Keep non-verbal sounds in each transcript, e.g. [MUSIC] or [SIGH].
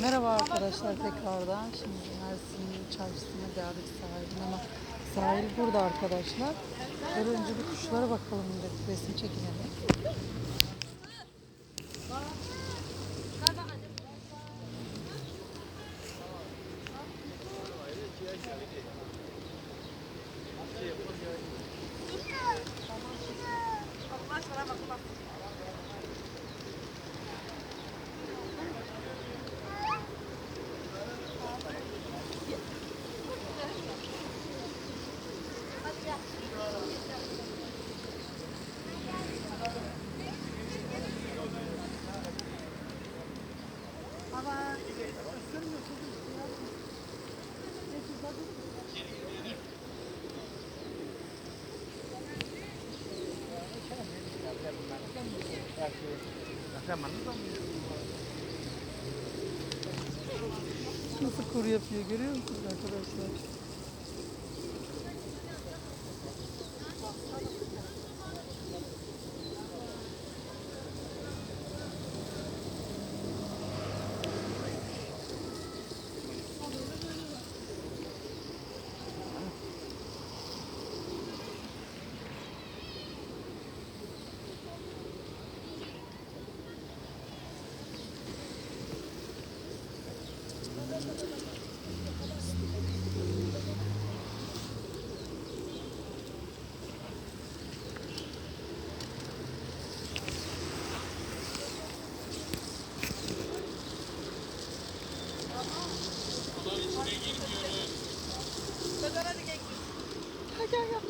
Merhaba arkadaşlar tekrardan. Şimdi Mersin çarşısına geldik sahilin ama sahil burada arkadaşlar. Önce bir kuşlara bakalım dedik resim çekinelim. Nasıl kuru yapıyor görüyor musunuz arkadaşlar? Ha, gel gel.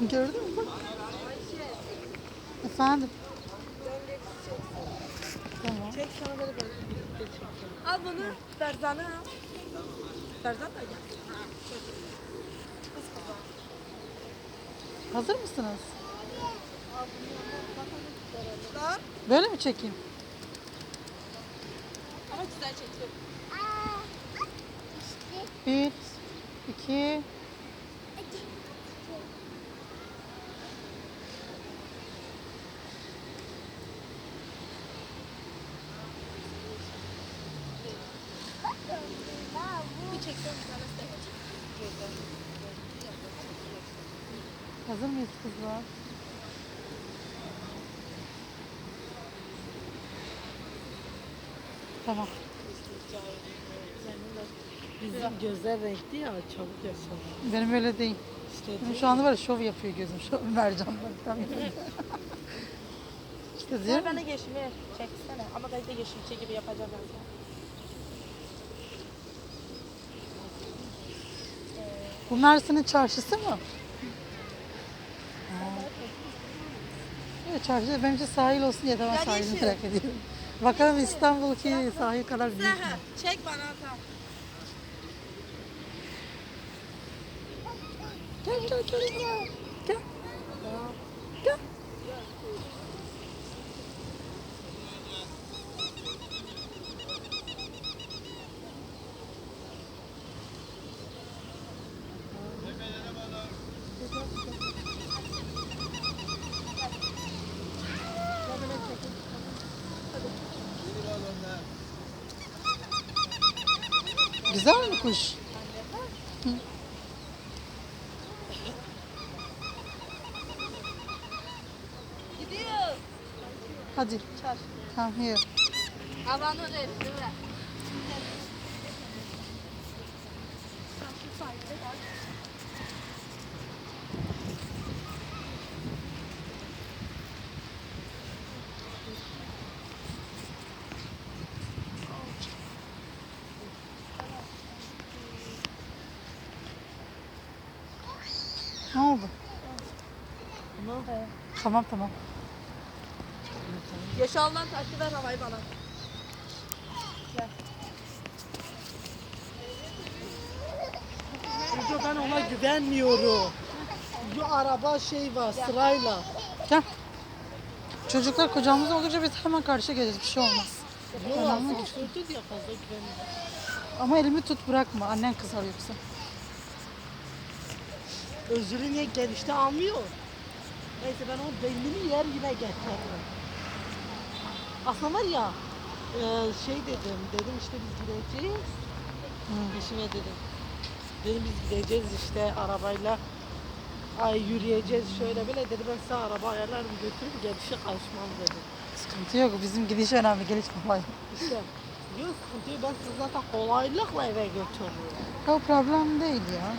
Gördün mü? Bak. Efendim. Tamam. Çek sana böyle böyle. Al bunu. Berzan'ı al. Berzan da gel. Hazır mısınız? Böyle mi çekeyim? Ama güzel çekiyor. Bir, iki, Bir çeksen güzel. Hazır mıyız kızlar? Tamam. Bizim gözler renkli ya çabuk yaşar. Benim öyle değil. İşte Benim şu anda var ya şov yapıyor gözüm. Şov Mercan bak tam yerinde. işte Sen diyorum. bana yeşili çeksene. Ama ben de yeşilçe gibi yapacağım ben sana. Bu Mersin'in çarşısı mı? Evet çarşı bence sahil olsun diye tamam sahilini merak ediyorum. Bakalım İstanbul'ki sahil kadar büyük mü? Çek bana gel gel. Gel. Gel. Güzel mi kuş? Gidiyoruz. Hadi. Çar. Come here. Havanı değil mi? Ne oldu? Ne oldu? Tamam tamam. Yaşallan taşı ver havayı bana. Çünkü ben ona güvenmiyorum. Bu araba şey var sırayla. Gel. Çocuklar kocamız oldukça biz hemen karşıya geleceğiz. Bir şey olmaz. Yok asansörde diye fazla güvenmiyorum. Ama elimi tut bırakma. Annen kızar yoksa. Özürü niye gelişte almıyor? Neyse ben o beynini yer yine getiririm. Aslında var ya e, şey dedim, dedim işte biz gideceğiz. Eşime dedim. Dedim biz gideceğiz işte arabayla. Ay yürüyeceğiz şöyle böyle dedi ben size araba ayarlarım götürüp gelişe karışmam dedi. Sıkıntı yok. Bizim gidiş önemli. Geliş kolay. İşte yok sıkıntı yok ben sizi zaten kolaylıkla eve götürürüm. O problem değil ya.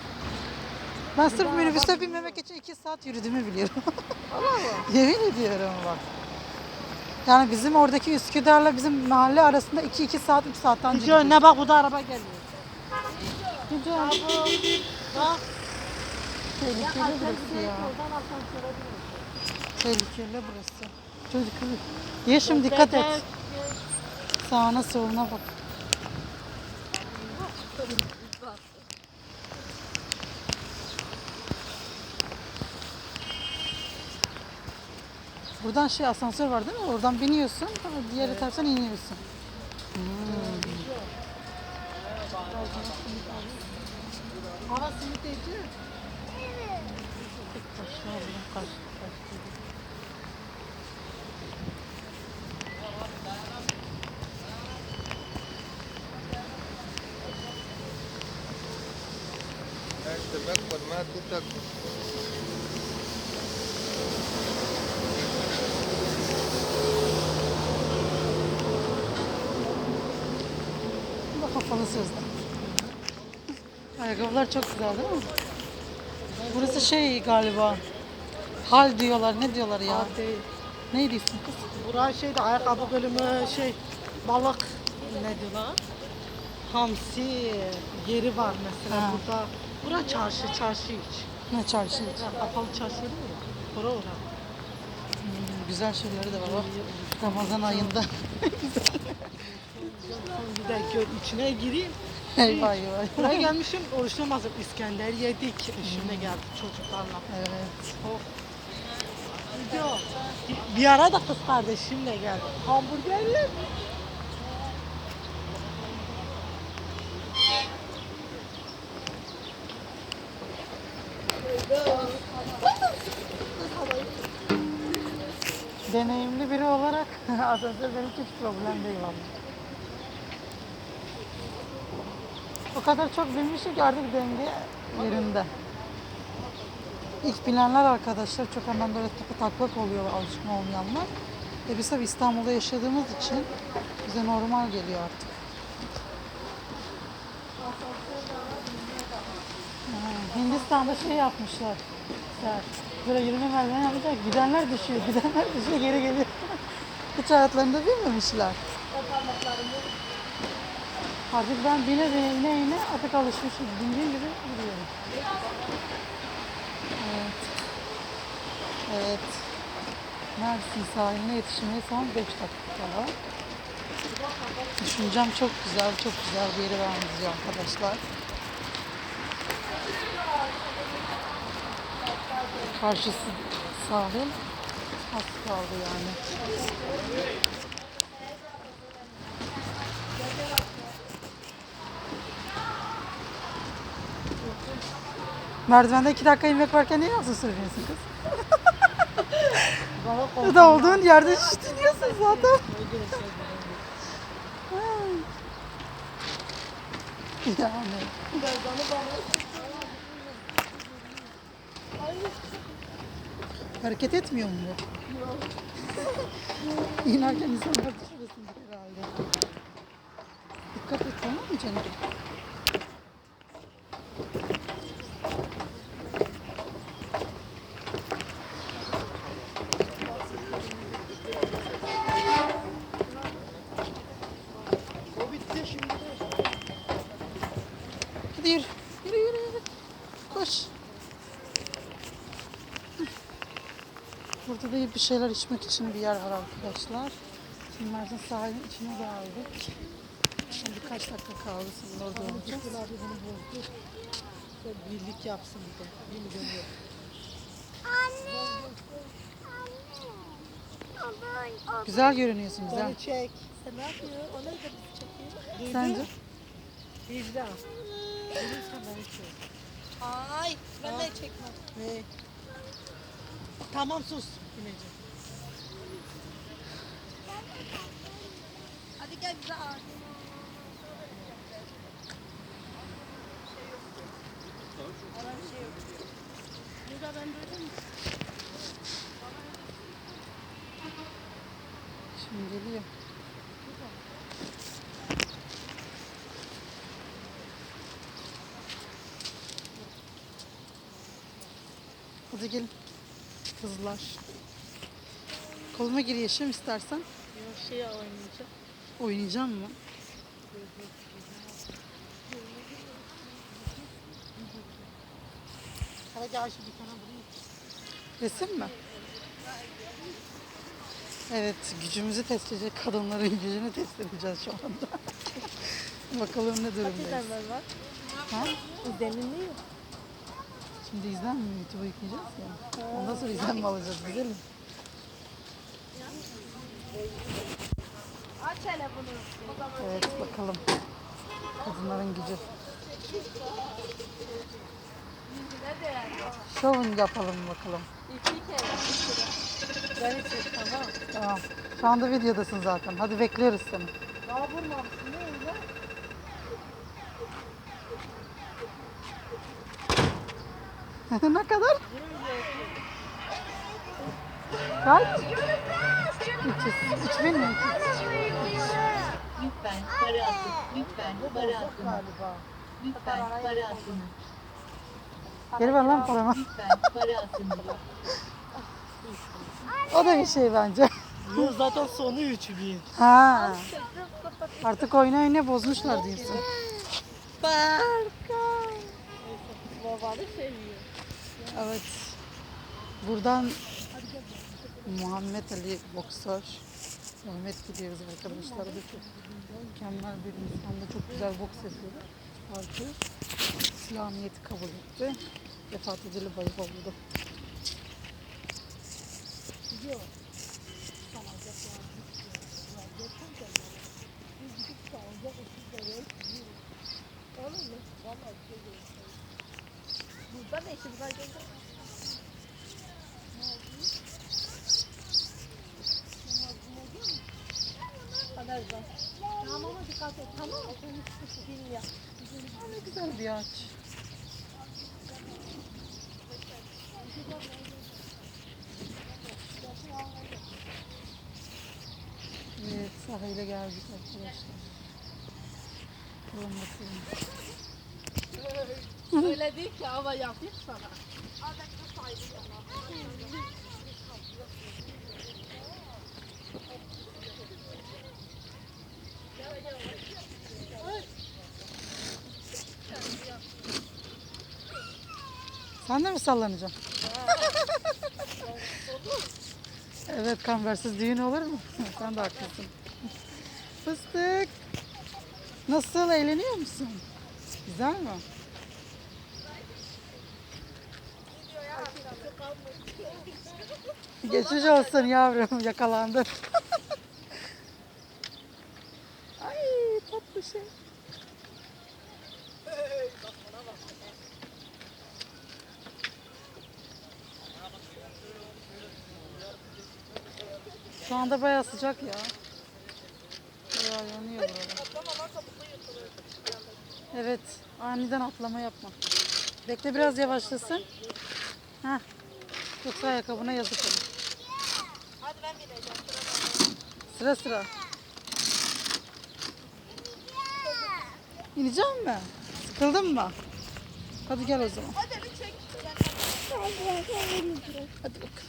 Ben sırf minibüste binmemek için iki saat yürüdüğümü biliyorum. [LAUGHS] Allah Allah. Yemin ediyorum bak. Yani bizim oradaki Üsküdar'la bizim mahalle arasında 2-2 saat 3 saatten Hiç önüne bak bu da araba geliyor. Güzel. Bak. Tehlikeli burası ya. Tehlikeli burası. Çocuk Yeşim dikkat et. Sağına soluna bak. Buradan şey asansör var değil mi? Oradan biniyorsun, diğer evet. taraftan iniyorsun. Hmm. Ana simit yiyecek. Evet. Kaç, kaç, kaç. Kafalı sözler. Ayakkabılar çok güzel değil mi? Burası şey galiba. Hal diyorlar. Ne diyorlar ya? Hal değil. Neydi ismi kız? Burası şeyde ayakkabı bölümü şey balık ne diyorlar? Hamsi yeri var mesela Ha. burada. Bura çarşı, çarşı iç. Ne çarşı? Ya, kapalı çarşı değil mi? Bura ora. Hmm, güzel şeyleri de var. bak. Ramazan ayında. Bir gör içine gireyim. eyvah eyvah. Buraya gelmişim oruç namazı İskender yedik. Eşimle geldik çocuklarla. Evet. Oh. Video. Bir ara da kız kardeşimle geldi. Hamburgerler. Deneyimli biri olarak [LAUGHS] asansör benim için hiç problem değil valla. O kadar çok bilmişim ki artık denge yerinde. İlk bilenler arkadaşlar çok hemen böyle takı taklak oluyor alışkın olmayanlar. E biz tabii İstanbul'da yaşadığımız için bize normal geliyor artık. Hindistan'da şey yapmışlar. Böyle yürüme merdiven yapmışlar. Gidenler düşüyor, [LAUGHS] gidenler düşüyor, geri geliyor. Hiç hayatlarında bilmemişler. Artık ben bine bine ine ine artık alışmışım. Bindiğim gibi gidiyorum. Evet. Evet. Mersin sahiline yetişmeye son 5 dakika kala. Düşüncem çok güzel, çok güzel bir yere benziyor arkadaşlar. Karşısı sahil. Az kaldı yani. Merdivende iki dakika inmek varken niye nasıl söylüyorsun kız? [LAUGHS] Ya da olduğun yerde şiştiniyorsun zaten. yani. [LAUGHS] Hareket etmiyor mu bu? İnerken insanlar düşmesin herhalde. Dikkat et tamam mı canım? Burada da bir şeyler içmek için bir yer var arkadaşlar. Şimdi Mersin sahilin içine geldik. Şimdi birkaç dakika kaldı sonra orada olacağız. Bunu. Birlik yapsın bir de. Bir milyon yok. Güzel görünüyorsun güzel. Beni çek. Sen ne yapıyorsun? O nerede bizi çekiyor? Sence? Vicdan. Sen beni çek. Ay ben de çekmem. Ne? Tamam sus. Bineceğim. Hadi gel bize ağır. Şimdi geliyor. Hadi gelin. Kızlar. Koluma gir Yeşim istersen. Bir şey oynayacağım. Oynayacağım mı? Resim mi? Evet, gücümüzü test edecek kadınların gücünü test edeceğiz şu anda. [LAUGHS] Bakalım ne durumdayız. var? Ha? İzlenimli yok. Şimdi izlen mi? YouTube'a yükleyeceğiz ya. Ondan sonra izlen mi alacağız? Güzelim. Aç. O zaman Evet, bakalım. Kadınların gücü. Şovun yapalım bakalım. İki kere. Beni çek tamam. Tamam. Şu anda videodasın zaten. Hadi bekliyoruz seni. Daha vurmamışsın ne öyle? [LAUGHS] ne kadar? Kaç? 300. 3000 mi? Lütfen para atın. Lütfen para atın. Lütfen para atın. Geri ver lan paramı. Lütfen para atın diyor. O da bir şey bence. Yok zaten sonu 3000. Ha. Artık oyna oyna bozmuşlar diyorsun. Babanı seviyor. Evet. Buradan Muhammed Ali boksör. Rahmet diliyoruz arkadaşlar. Da çok mükemmel bir insan da çok güzel boks yapıyor. Artık İslamiyet'i kabul etti. Vefat edeli bayağı oldu. Burada ne işimiz var Kaderden. Tamam ama dikkat et tamam mı? Bilmiyor. Ne güzel bir ağaç. Evet, sahile geldik arkadaşlar. Bakalım bakalım. Öyle değil ki ama yapayım sana. Sen de mi sallanacaksın? evet kambersiz düğün olur mu? [LAUGHS] Sen de haklısın. Fıstık. Nasıl eğleniyor musun? Güzel mi? Geçmiş olsun yavrum [LAUGHS] yakalandın. [LAUGHS] Ay tatlı şey. Şu anda bayağı sıcak ya. Bayağı yanıyor buralar. Evet, aniden atlama yapma. Bekle biraz yavaşlasın. Heh. Yoksa ayakkabına yazık olur. Hadi ben bineceğim. Sıra sıra. İneceğim mi? Sıkıldın mı? Hadi gel o zaman. Hadi bakalım.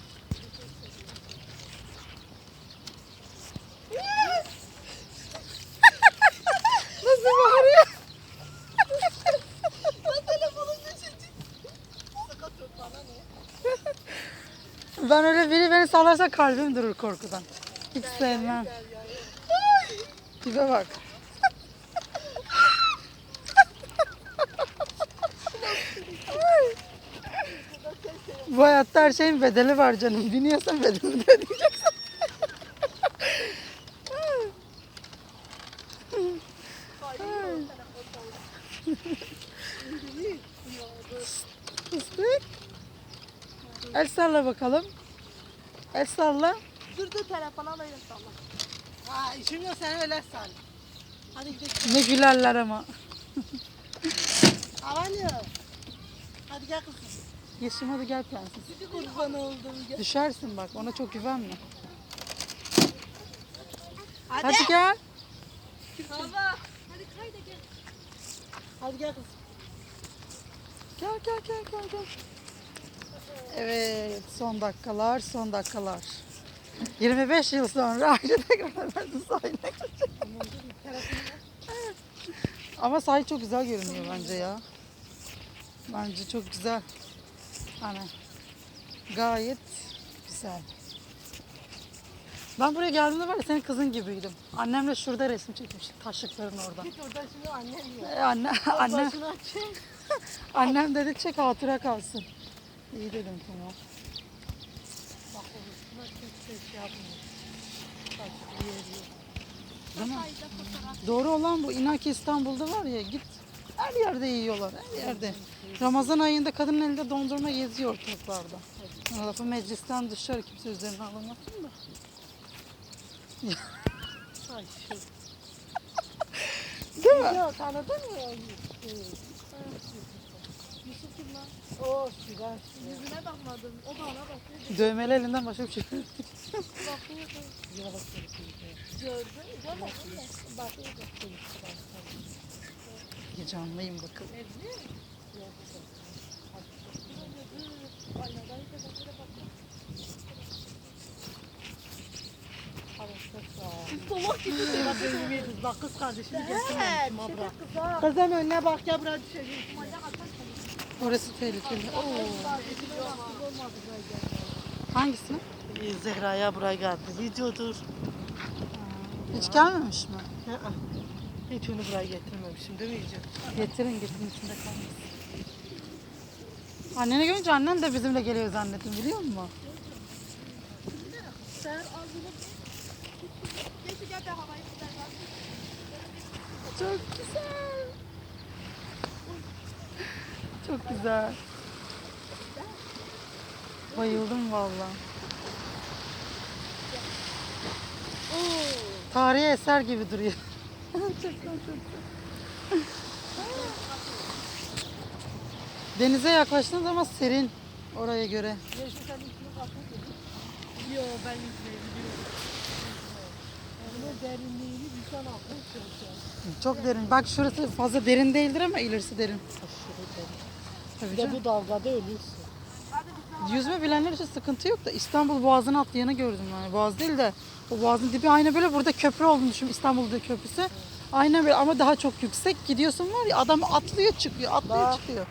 Kalbim durur korkudan. Hiç sevmem. Tipe bak. Bu hayatta her şeyin bedeli var canım. Biniyorsan bedelini ödeyeceksin. El salla bakalım. El salla. Dur dur telefona alayım tamam. Ha işim yok sen öyle sal. Hadi gidelim. Ne gülerler ama. Avanyo. Hadi gel kızım. Yeşim hadi gel prenses. Bir kurban oldum. Gel. Düşersin bak ona çok güvenme. Hadi. Hadi gel. Baba. Hadi kay da gel. Hadi gel kızım. Gel gel gel gel gel. Evet son dakikalar son dakikalar. 25 yıl sonra [LAUGHS] Ayşe tekrar Mersin sahiline gidecek. Ama sahil çok güzel görünüyor bence ya. Bence çok güzel. Hani gayet güzel. Ben buraya geldiğimde var ya senin kızın gibiydim. Annemle şurada resim çekmiştik taşlıkların orada. Git oradan şimdi annem yiyor. Ee, anne, açayım. [LAUGHS] annem dedi çek hatıra kalsın. İyi dedim tamam. Bak o üstüne kimse şey yapmıyor. Başını yeriyor. Değil mi? Doğru olan bu. İnan ki İstanbul'da var ya git her yerde yiyorlar. Her yerde. Ramazan ayında kadının elinde dondurma geziyor ortalıklarda. Lafı meclisten dışarı kimse üzerine alamasın da. Ay şu. Değil mi? Ya tanıdın mı? Yusuf kim lan? O Süren. Yüzüne bakmadım. O bana bakıyor. Dövmeli elinden başka bir şey. Bakıyordu. Gördün. Mi? Bakıyordu. Gece anlayın bakalım. Solak gibi. Bak benim yeriz. Bak kız kardeşimi getirmemişim abla. şey. Kızım önüne bak ya buraya düşeceğim. Orası tehlikeli. Oo. Hangisini? Ee, Zehra'ya buraya geldi. Videodur. Hiç gelmemiş mi? Hı hı. Hiç onu buraya getirmemişim değil mi Yüce? Getirin getirin içinde kalmasın. Anneni görünce annen de bizimle geliyor zannettim biliyor musun? Çok güzel. Çok güzel. Bayıldım valla. Tarihi eser gibi duruyor. çok. Denize yaklaştığın zaman serin oraya göre. Yok ben derinliğini çalışıyor. Çok derin. Bak şurası fazla derin değildir ama ilerisi derin. Tabii Bir de canım. bu dalgada ölürsün. Yüzme bilenler için sıkıntı yok da İstanbul Boğazı'nı atlayanı gördüm yani. Boğaz değil de o Boğaz'ın dibi aynı böyle burada köprü olduğunu düşün İstanbul'da köprüsü. Aynen böyle ama daha çok yüksek gidiyorsun var ya adam atlıyor çıkıyor atlıyor Bak. çıkıyor.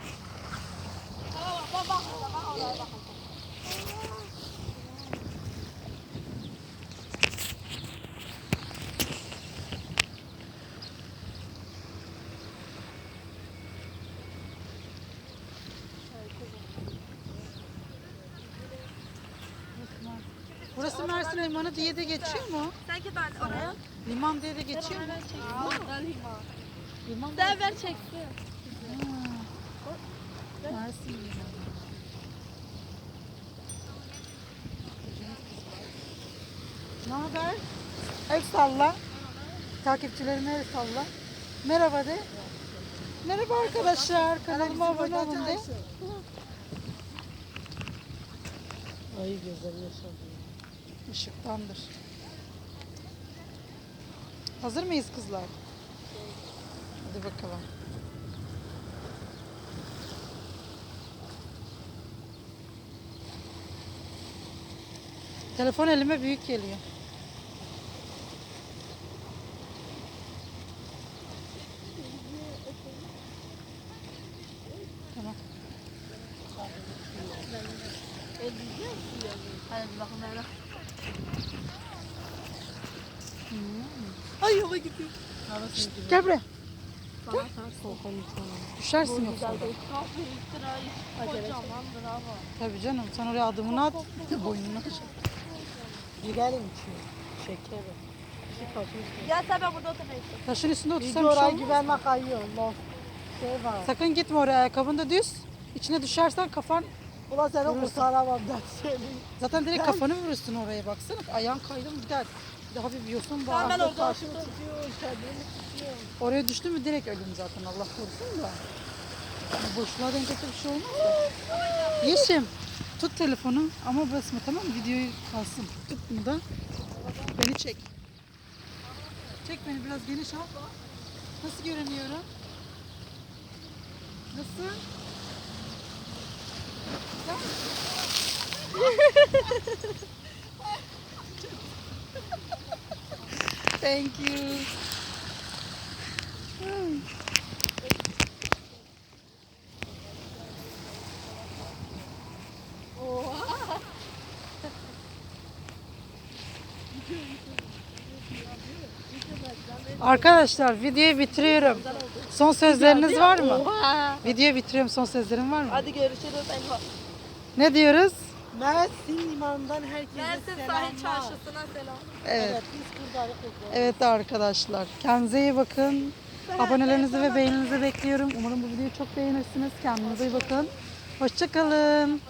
Burası Mersin Limanı diye de geçiyor mu? Sanki ben oraya. Liman diye de geçiyor mu? Liman Sen ver çeksin. Mersin Limanı. Ne haber? El salla. Takipçilerine el salla. Merhaba de. Merhaba arkadaşlar. Kanalıma abone olun de. Ay güzel yaşadı. Işıktandır. Hazır mıyız kızlar? Hadi bakalım. Telefon elime büyük geliyor. Tamam. Ay yola gidiyor. Gel buraya. İnsanlar. Düşersin yoksa. Tabii canım. Sen oraya adımını at. Boynunu aç. Girelim. Şeker. şu taşın üstüne. Ya sen ben burada oturmayayım. Taşın üstünde otursam bir şey oraya olmaz. güvenme kayıyor. Lof. Şey var. Sakın gitme oraya ayakkabın da düz. İçine düşersen kafan Ulan seni kurtaramam ben seni. zaten direkt kafanı vurursun oraya baksana. Ayağın kaydı mı gider. Hafif yosun Tamam, ben var. orada oturdum. tutuyor, kendimi tutuyor. Oraya düştü mü direkt ölüm zaten Allah korusun da. Yani boşluğa denk getir bir şey olmaz da. Yeşim tut telefonu ama basma tamam mı? Videoyu kalsın. Tut bunu da. Beni çek. Çek beni biraz geniş al. Nasıl görünüyorum? Nasıl? [LAUGHS] Thank you. Arkadaşlar videoyu bitiriyorum. Son sözleriniz var mı? Videoyu bitiriyorum. Son sözlerin var mı? Hadi görüşürüz Elva. Ne diyoruz? Mersin limanından herkese Mersin selamlar. sahil çarşısına selam. Evet. Evet biz. Evet arkadaşlar. Kendinize iyi bakın. Abonelerinizi ve beğeninizi bekliyorum. Umarım bu videoyu çok beğenirsiniz. Kendinize iyi bakın. Hoşçakalın.